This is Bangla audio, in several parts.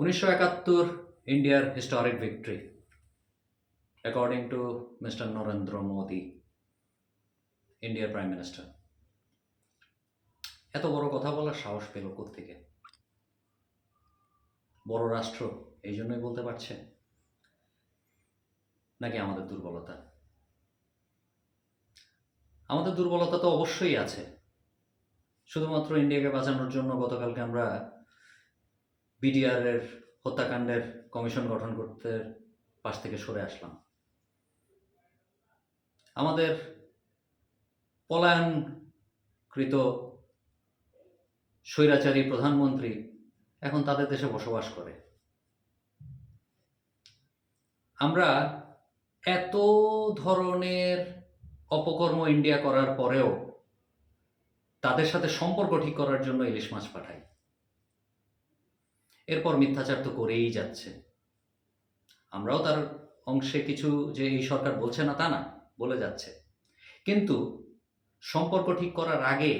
উনিশশো একাত্তর ইন্ডিয়ার historic victory according to mister Narendra Modi ইন্ডিয়ার প্রাইম মিনিস্টার এত বড় কথা বলার সাহস পেল থেকে বড় রাষ্ট্র, এই জন্যই বলতে পারছে? নাকি আমাদের দুর্বলতা? আমাদের দুর্বলতা তো অবশ্যই আছে। শুধুমাত্র ইন্ডিয়াকে বাঁচানোর জন্য গতকালকে আমরা বিডিআর এর হত্যাকাণ্ডের কমিশন গঠন করতে পাশ থেকে সরে আসলাম। আমাদের পলায়নকৃত স্বৈরাচারী প্রধানমন্ত্রী এখন তাদের দেশে বসবাস করে। আমরা এত ধরনের অপকর্ম ইন্ডিয়া করার পরেও তাদের সাথে সম্পর্ক ঠিক করার জন্য ইলিশ মাছ পাঠাই। এরপর মিথ্যাচার তো করেই যাচ্ছে। আমরাও তার অংশে কিছু যে এই সরকার বলছে না তা না, বলে যাচ্ছে। কিন্তু সম্পর্ক ঠিক করার আগে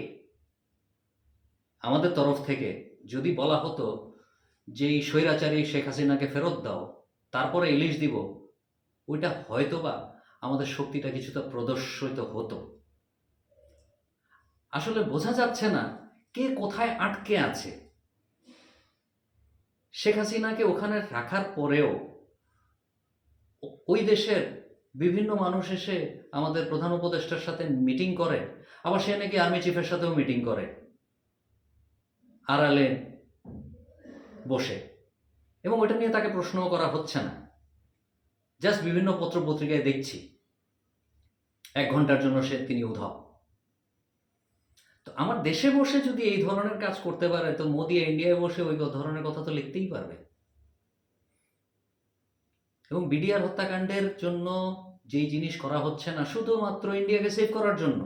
আমাদের তরফ থেকে যদি বলা হতো যে এই স্বৈরাচারী শেখ হাসিনাকে ফেরত দাও, তারপরে ইলিশ দিব, ওইটা হয়তোবা আমাদের শক্তিটা কিছুটা প্রদর্শিত হতো। আসলে বোঝা যাচ্ছে না কে কোথায় আটকে আছে। শেখ হাসিনাকে ওখানে রাখার পরেও ওই দেশের বিভিন্ন মানুষ এসে আমাদের প্রধান উপদেষ্টার সাথে মিটিং করে, আবার সে নাকি আর্মি চিফের সাথেও মিটিং করে, আড়ালে বসে। এবং ওইটা নিয়ে তাকে প্রশ্নও করা হচ্ছে না। জাস্ট বিভিন্ন পত্র পত্রিকায় দেখছি। এক ঘণ্টার জন্য সে তিনি উধাও। আমার দেশে বসে যদি এই ধরনের কাজ করতে পারে, তো মোদি ইন্ডিয়ায় বসে ওই ধরনের কথা তো লিখতেই পারবে। এবং বিডিআর হত্যাকাণ্ডের জন্য যেই জিনিস করা হচ্ছে না, শুধুমাত্র ইন্ডিয়াকে সেভ করার জন্য।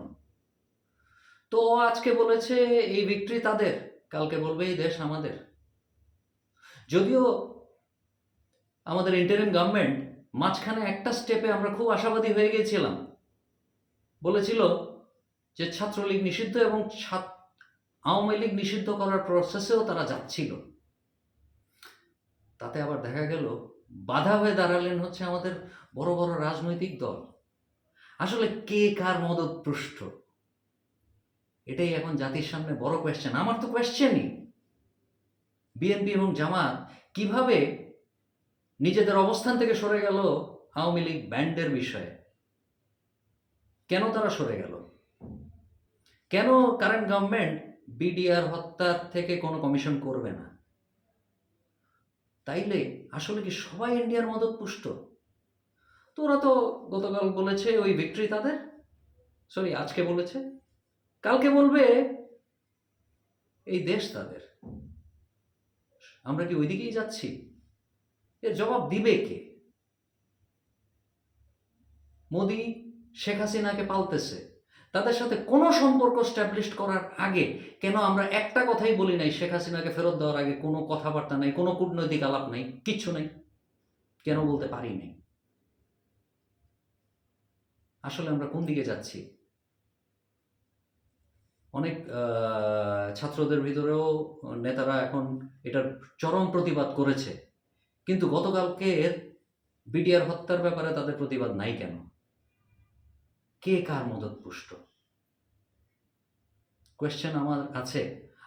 তো ও আজকে বলেছে, এই ভিক্টরি তাদের, কালকে বলবে এই দেশ আমাদের। যদিও আমাদের ইন্টারিম গভর্নমেন্ট মাঝখানে একটা স্টেপে আমরা খুব আশাবাদী হয়ে গিয়েছিলাম। বলেছিল যে ছাত্রলীগ নিষিদ্ধ এবং আওয়ামী লীগ নিষিদ্ধ করার প্রসেসেও তারা যাচ্ছিল। তাতে আবার দেখা গেল, বাধা হয়ে দাঁড়ালেন হচ্ছে আমাদের বড় বড় রাজনৈতিক দল। আসলে কে কার মদত পৃষ্ঠ এটাই এখন জাতির সামনে বড় কোয়েশ্চেন আমার তো কোয়েশ্চেনই বিএনপি এবং জামাত কীভাবে নিজেদের অবস্থান থেকে সরে গেল আওয়ামী লীগ ব্যান্ডের বিষয়ে? কেন তারা সরে গেল? কেন কারেন্ট গভর্নমেন্ট বিডিআর হত্যার থেকে কোনো কমিশন করবে না? তাইলে আসলে কি সবাই ইন্ডিয়ার মদত পুষ্ট? তো ওরা তো গতকাল বলেছে ওই ভিক্টরি তাদের? সরি আজকে বলেছে? কালকে বলবে এই দেশ তাদের। আমরা কি ওইদিকেই যাচ্ছি? এর জবাব দিবে কে? মোদি শেখ হাসিনাকে পালতেছে। তাদের সাথে কোনো সম্পর্ক স্ট্যাবলিশ করার আগে কেন আমরা একটা কথাই বলি নাই, শেখ হাসিনাকে ফেরত দেওয়ার আগে কোনো কথাবার্তা নাই, কোনো কূটনৈতিক আলাপ নাই, কিচ্ছু নাই? কেন বলতে পারি নাই? আসলে আমরা কোন দিকে যাচ্ছি? অনেক ছাত্রদের ভিতরেও নেতারা এখন এটার চরম প্রতিবাদ করেছে। কিন্তু গতকালকে বিডিআর হত্যার ব্যাপারে তাদের প্রতিবাদ নাই কেন? কে কার মদত পুষ্ট? কোয়েশ্চেন আমার আছে।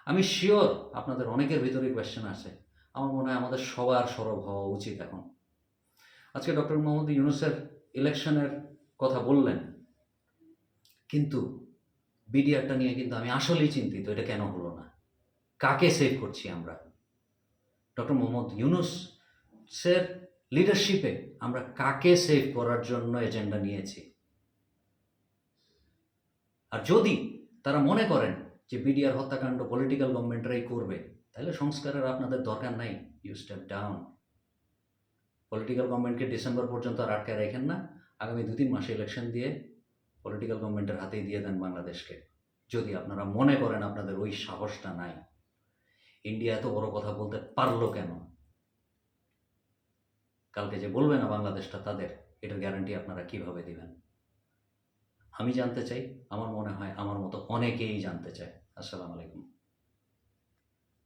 আমি শিওর আপনাদের অনেকের ভিতরে কোয়েশ্চেন আছে আমার মনে হয় আমাদের সবার সরব হওয়া উচিত এখন। আজকে ডক্টর মোহাম্মদ ইউনুসের ইলেকশনের কথা বললেন। কিন্তু বিডিআরটা নিয়ে কিন্তু আমি আসলেই চিন্তিত, এটা কেন হলো না? কাকে সেভ করছি আমরা? ডক্টর মোহাম্মদ ইউনুস ইউনুসের লিডারশিপে আমরা কাকে সেভ করার জন্য এজেন্ডা নিয়েছি? আর যদি তারা মনে করেন যে বিডিআর হত্যাকাণ্ড পলিটিক্যাল গভর্নমেন্টরাই করবে, তাহলে সংস্কারের আপনাদের দরকার নাই ইউ স্টেপ ডাউন পলিটিক্যাল গভর্নমেন্টকে ডিসেম্বর পর্যন্ত আর আটকে রাখেন না, আগামী দু তিন মাসে ইলেকশন দিয়ে পলিটিক্যাল গভর্নমেন্টের হাতেই দিয়ে দেন বাংলাদেশকে, যদি আপনারা মনে করেন আপনাদের ওই সাহসটা নাই। ইন্ডিয়া এত বড় কথা বলতে পারল কেন? কালকে যে বলবে না বাংলাদেশটা তাদের, এটার গ্যারান্টি আপনারা কীভাবে দিবেন? আমি জানতে চাই আমার মনে হয় আমার মতো অনেকেই জানতে চায়। আসসালামু আলাইকুম।